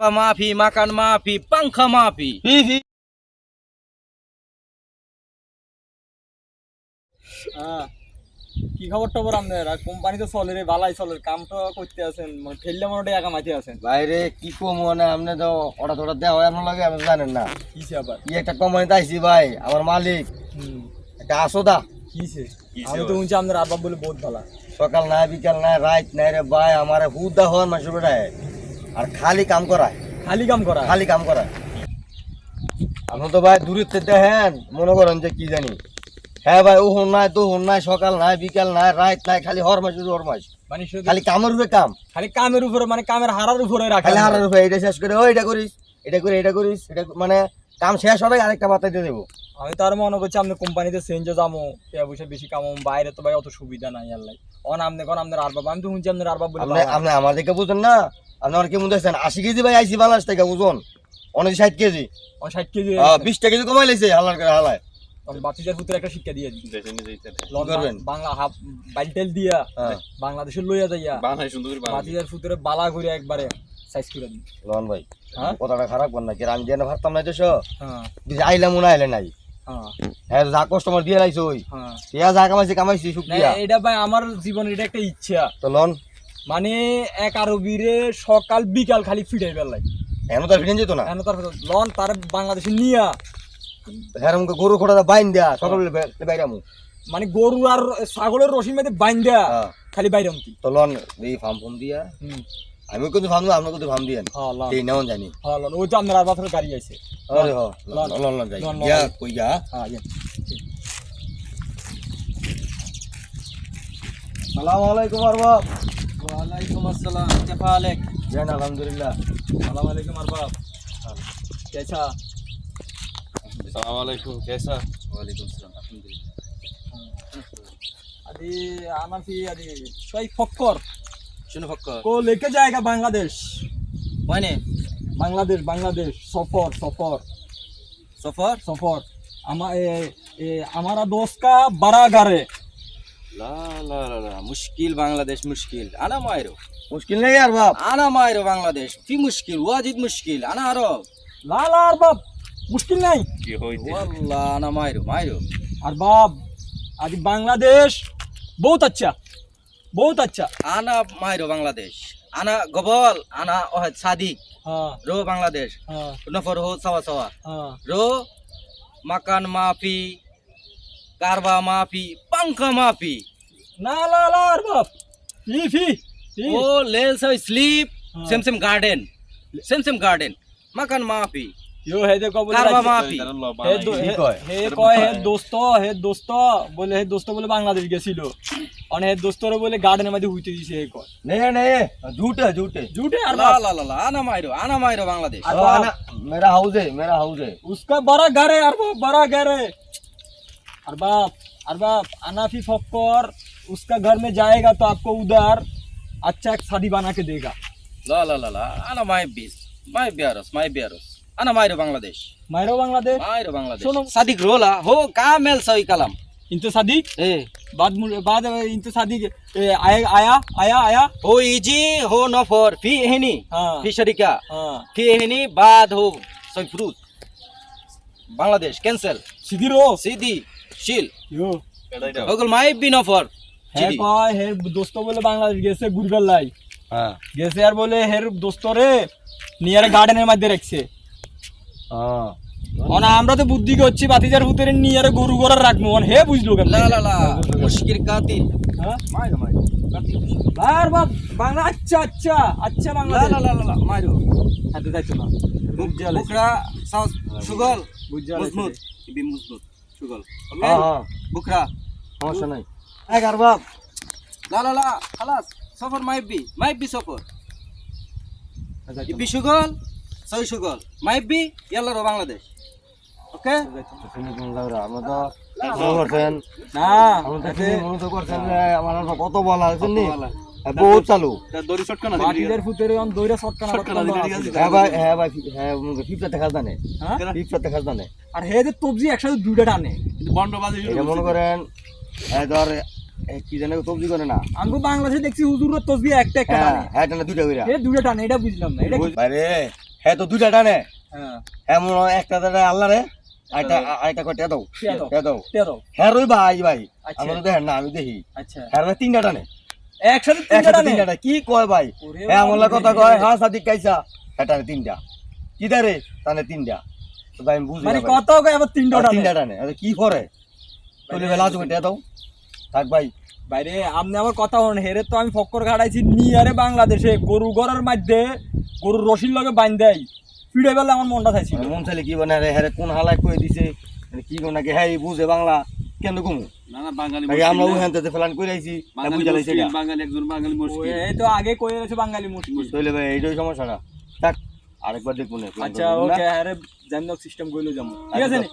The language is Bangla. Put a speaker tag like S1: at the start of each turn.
S1: মাফি মাকান মাফি পাংখা মাফি।
S2: ফি ফি
S3: হ্যাঁ। কি খবর টবর আপনার? আর কোম্পানি তো চলে রে ভালাই চলে। কাম তো করতে আছেন মানে ফেললে মনে হয় একা মাইতে আছেন।
S2: বাইরে কি কম মানে আপনি তো অর্ডার টর্ডার দেওয়া হয় আপনার লাগে আপনি জানেন না।
S3: কিসে আবার?
S2: কি একটা কোম্পানিতে আইছি ভাই আমার মালিক। একটা আসোদা।
S3: কিসে আমি তো শুনছি আপনার আব্বা বলে বহুত ভালো।
S2: সকাল নাই বিকাল নাই রাত নাই রে ভাই আমার হুদা হওয়ার মাসে বেড়ায়। আর খালি কাম করায়।
S3: খালি কাম করা
S2: খালি কাম করায়। আপনি তো ভাই দূরের থেকে দেখেন মনে করেন যে কি জানি। হ্যাঁ ভাই ও হন নাই তো হন নাই সকাল নাই বিকাল নাই রাত নাই খালি হর মাস হর মাস
S3: মানে
S2: খালি কামের উপরে কাম।
S3: খালি কামের উপরে মানে কামের হারার উপরে রাখা।
S2: খালি হারার উপরে এটা শেষ করে ও এটা করিস এটা করে এটা করিস এটা মানে কাম শেষ হবে আরেকটা দিয়ে দেবো।
S3: আমি তার মনে করছি আপনি কোম্পানিতে চেঞ্জে যাব পেয়া পয়সা বেশি কামাবো বাইরে তো ভাই অত সুবিধা নাই আল্লাহ অন আপনি কোন আপনার আর বাবা আমি তো শুনছি আপনার আর বাবা বলে
S2: আপনি আপনি আমার দিকে বুঝেন না? আপনি আমার কেমন দেখছেন আশি কেজি ভাই আইসি বাংলাদেশ থেকে বুঝুন। অনেক ষাট কেজি।
S3: ষাট কেজি।
S2: আহ, বিশটা কেজি কমাই লেছে হালার করে হালায়।
S3: বাচ্চাদের পুত্র একটা শিক্ষা দিয়ে দিই। বাংলা হাফ বাইটেল দিয়া
S2: হ্যাঁ।
S3: বাংলাদেশের লইয়া যাইয়া
S1: বানাই সুন্দর
S3: বাচ্চাদের পুত্রে বালা করে একবারে সাইজ করে দিই।
S2: লন ভাই
S3: হ্যাঁ?
S2: কথাটা খারাপ কর না আমি জেনে ভাবতাম না দেশ?
S3: হ্যাঁ।
S2: আইলাম মনে আইলে নাই।
S3: হ্যাঁ।
S2: হ্যাঁ যা কাস্টমার দিয়ে লাইছে ওই।
S3: হ্যাঁ।
S2: যা কামাইছি কামাইছি
S3: না, এটা ভাই আমার জীবনের এটা একটা ইচ্ছা।
S2: তো লন।
S3: মানে এক আরবিরে সকাল বিকাল খালি ফিটাই বেলাই
S2: এমন তো ফিরেন যেত না?
S3: কেন তার লন তার বাংলাদেশে নিয়া।
S2: হ্যাঁ আমাকে গরু খোটা বাইন দেয়া সকালে বাইরামু।
S3: মানে গরু আর ছাগলের রশির মধ্যে বাইন দেয়া খালি বাইরমতি।
S2: তো লন এই ফার্ম ফার্ম দিয়া।
S3: হুম।
S2: আমি কিন্তু ভাম আপনার কিন্তু ভাব দিয়েন এই নেওয়া জানি।
S3: ও তো আপনার আবার গাড়ি আছে।
S2: আরে হ যাই। কই গা
S3: হ্যাঁ
S1: ওয়ালাইকুম আসসালাম। কেফা আলেক?
S2: জান আলহামদুলিল্লাহ।
S3: সালাম আলাইকুম আরবাব। কেসা
S1: সালাম আলাইকুম কেসা ওয়ালাইকুম আলহামদুলিল্লাহ।
S3: আদি আনাফি আদি ফক্কর। शोई फक्कर
S1: শুনে ফক্কর
S3: को लेके जाएगा बांग्लादेश
S1: মানে
S3: बांग्लादेश बांग्लादेश सफर सफर
S1: সফর
S3: सफर हमा ए, ए, हमारा दोस्त का बड़ा घर है
S1: লা লা লা লা মুশকিল বাংলাদেশ মুশকিল আনা মাইরো
S2: মুশকিল নেই আরবাব
S1: আনা মাইরো বাংলাদেশ ফি মুশকিল ওয়াজিদ মুশকিল আনা আরো
S3: ला ला अरबाब मुश्किल नहीं
S1: কি হইতে ওয়াল্লাহ আনা মাইরো মাইরো
S3: अरबाब आज बांग्लादेश बहुत अच्छा बहुत अच्छा
S1: आना माहिरो बांग्लादेश आना गबल आना ओहद सादिक
S3: हाँ
S1: रो बांग्लादेश
S3: हाँ
S1: नफर हो सवा सवा
S3: हाँ
S1: रो मकान माफी कारवा माफी पंखा माफी
S3: ना ला ला और बाप लीफी
S1: ओ लेल से स्लीप
S3: हाँ।
S1: Same same garden same same garden मकान माफी
S3: यो है देखो बोले कारवा माफी हे हे कय हे दोस्तो हे दोस्तो बोले हे दोस्तो बोले बांग्लादेश गेसिलो અને દોસ્તોરો બોલે ગાર્ડનમાંથી ઉતી
S2: દીધી એક ને ને
S3: જૂટે
S1: જૂટે
S3: જૂટે
S1: यार ला ला ला आना मारो आना मारो
S3: बांग्लादेश
S2: अरे आना मेरा हाउस है मेरा हाउस है
S3: उसका बड़ा घर है यार बाप बड़ा घर है अरे बाप अरे बाप अनाफी फक्कर उसका घर में जाएगा तो आपको उधर अच्छा एक शादी बना के देगा
S1: ला ला ला ला आना माय बीस माय बियारस माय बियारस आना मारो बांग्लादेश
S3: मारो बांग्लादेश
S1: मारो बांग्लादेश
S3: शादी
S1: रोला हो का मेल सही कलम
S3: इनसे शादी
S1: এ
S3: बाद मुल- बाद इनसे शादी ए, आए, आया आया आया
S1: হো ইজি হো নফর ফি এহেনি
S3: हाँ
S1: ফি শরিকা
S3: हाँ
S1: ফি এহেনি বাদ হো সই ফ্রুট বাংলাদেশ ক্যান্সেল
S3: सीधी रो
S1: সিদি শিল
S3: यो
S1: ওগুল মাই বি নফর
S3: হে কয় হে দোস্ত বলে বাংলাদেশ গেছে ঘুরবার লাই
S2: हाँ
S3: গেছে আর বলে হের দোস্ত রে নিয়ারে গার্ডেনের মধ্যে রাখছে
S2: हाँ
S3: আমরা তো বুদ্ধি করছি বাতিজার ভূতের নিয়ে আর গরু গড়ার রাখব। হে বুঝলো কেন
S1: লা লা লা
S3: হ্যাঁ? বাপ বাংলা আচ্ছা আচ্ছা আচ্ছা বাংলা
S1: লা লা লা লা বুকরা হ্যাঁ, বি হ্যাঁ, সফর আচ্ছা, আচ্ছা। বাংলাদেশ। ওকে?
S2: আমরা তো করছেন
S3: না
S2: আমরা মনে কত বলা বহুত চালু।
S1: দড়ি
S3: অন দইরা
S2: হ্যাঁ ভাই হ্যাঁ ভাই হ্যাঁ ফিফটা দেখা জানে
S3: হ্যাঁ?
S2: ফিফটা দেখা জানে
S3: আর হে যে তবজি একসাথে দুইটা টানে।
S2: মনে করেন ধর কি জানে সবজি করে না।
S3: আমি বাংলাদেশে দেখছি হুজুরের তসবি একটা একটা
S2: হ্যাঁ
S3: টানে।
S2: হ্যাঁ টানা দুইটা কইরা।
S3: এ দুইটা টানে এটা বুঝলাম না এটা?
S2: হ্যাঁ তো দুইটা টানে।
S3: হ্যাঁ।
S2: হ্যাঁ মনে হয় একটা টানে আল্লাহ রে। আইটা আইটা কয় দাও
S3: দাও।
S2: দাও হ্যাঁ রই ভাই ভাই।
S3: আচ্ছা।
S2: তো দেখেন না আমি দেখি।
S3: আচ্ছা।
S2: হ্যাঁ ভাই তিনটা টানে।
S3: একসাথে তিনটা
S2: তিনটা কি কয় ভাই? হ্যাঁ
S3: বাবা
S2: কথা কয় হ্যাঁ সাদিক কাইসা। তিনটা। কি দারে টানে তিনটা। তো ভাই বুঝি
S3: মানে কত কয় আবার তিনটা টানে?
S2: তিনটা টানে। আরে কি করে? তুই বেলা তুমি টিয়া দাও থাক ভাই।
S3: বাইরে আপনি আমার কথা হন হেরে তো আমি ফক্কর ঘাটাইছি নিয়ারে বাংলাদেশে। গরু গড়ার মধ্যে গরুর রশির লগে বাইন দেয় ফিরে বেলা আমার মনটা চাইছিল
S2: মন চাইলে কি বানা রে হ্যাঁ কোন হালায় কই দিছে? কি কোন নাকি হ্যাঁ বুঝে বাংলা। কেন কমু?
S1: না না বাঙালি
S2: নাকি আমরা ওখান থেকে ফেলান করে আইছি।
S1: বাঙালি
S2: বুঝা লাইছে
S1: মুসলিম, বাঙালি একজন বাঙালি
S3: ও, এই তো আগে কয়ে বাঙালি মুশকিল
S2: তাহলে ভাই এইটাই সমস্যাটা থাক আরেকবার দেখুন
S3: আচ্ছা ওকে হ্যাঁ সিস্টেম কইলো যাব। ঠিক আছে নি?